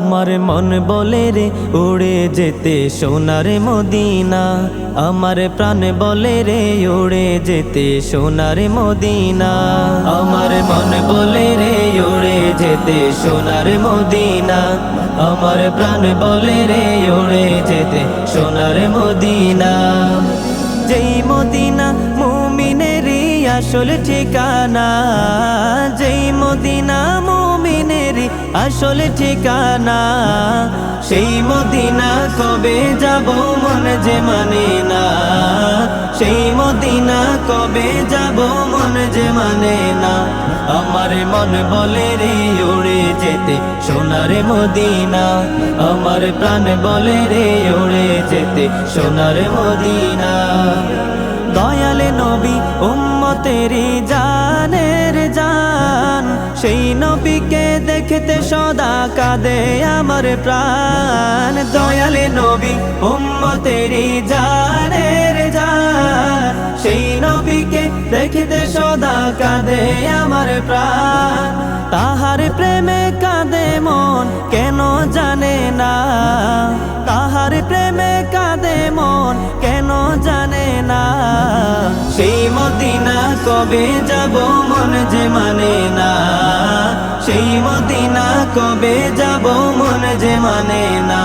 আমার মন বলে রে, উড়ে যেতে সোনার মদিনা। আমার প্রাণ বলে রে, উড়ে যেতে সোনার মদিনা। আমার মন বলে রে, উড়ে যেতে সোনার মদিনা। আমার প্রাণ বলে রে, উড়ে যেতে সোনার মদিনা। যেই মদিনা মুমিনেরই আসল ঠিকানা, যেই মদিনা আসল ঠিকানা। সেই মদিনা কবে যাব মন যে মানে না। সেই মদিনা কবে যাব মন যে মানে না। আমার মন বলে রে উড়ে যেতে সোনার মদিনা। আমার প্রাণ বলে রে উড়ে যেতে সোনার মদিনা। দয়ালে নবী উম্মতেরি জানের জান। সেই নবীকে দেখতে সদা কাঁদে আমার প্রাণ। দয়ালে নবী উম্মতেরি জানের জান। সেই নবীকে দেখতে সদা কাঁদে আমার প্রাণ। তাহার প্রেমে কবে যাব মন যে মানে না? সেই মদিনা কবে যাব মন যে মানে না?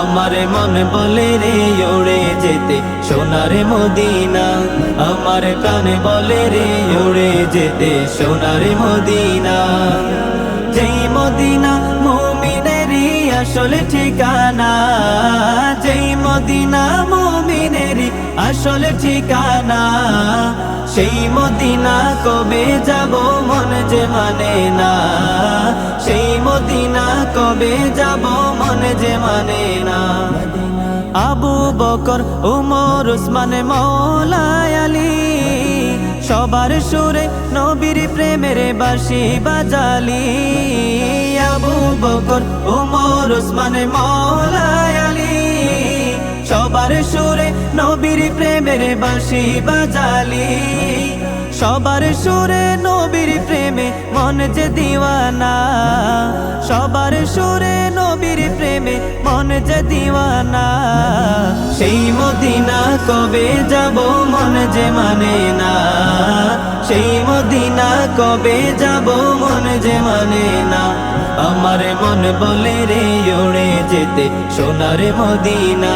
আমার মন বলে রে উড়ে যেতে সোনার মদিনা। আমার প্রাণ বলে রে উড়ে যেতে সোনার মদিনা। যেই মদিনা মুমিনেরই আসল ঠিকানা, যেই মদিনা মুমিনেরই আসল ঠিকানা, সেই মদিনা কবে যাব মন যে মানে না? সেই মদিনা কবে যাব মন যে মানে না? আবু বকর, উমর, উসমান মৌলায় আলী সবার সুরে নবীর প্রেমের বাসি বাজালি। আবু বকর, উমর, উসমান মৌলায় আলী সবার সুরে নবীর প্রেমের বাসি বাজালি। সবার সুরে নবীর প্রেমে মন যে দিওয়ানা। সবার সুরে নবীর প্রেমে মন যে দিওয়ানা। সেই মদিনা কবে যাব মন যে মানে না? সেই মদিনা কবে যাব মন যে মানে না? আমার মন বলে রে, উড়ে যেতে সোনার মদিনা।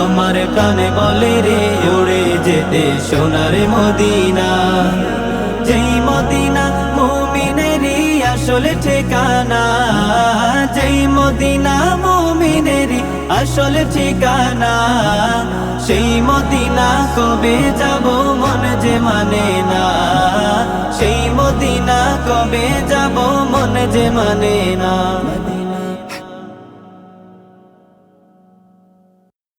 আমার প্রাণ বলে রে, উড়ে যেতে সোনার মদিনা। যেই মদিনা মুমিনেরই আসল ঠিকানা, যেই মদিনা মুমিনেরই আসল ঠিকানা। সেই মদিনা কবে যাব মন যে মানে না। সেই মদিনা কবে যাব মন যে মানে না।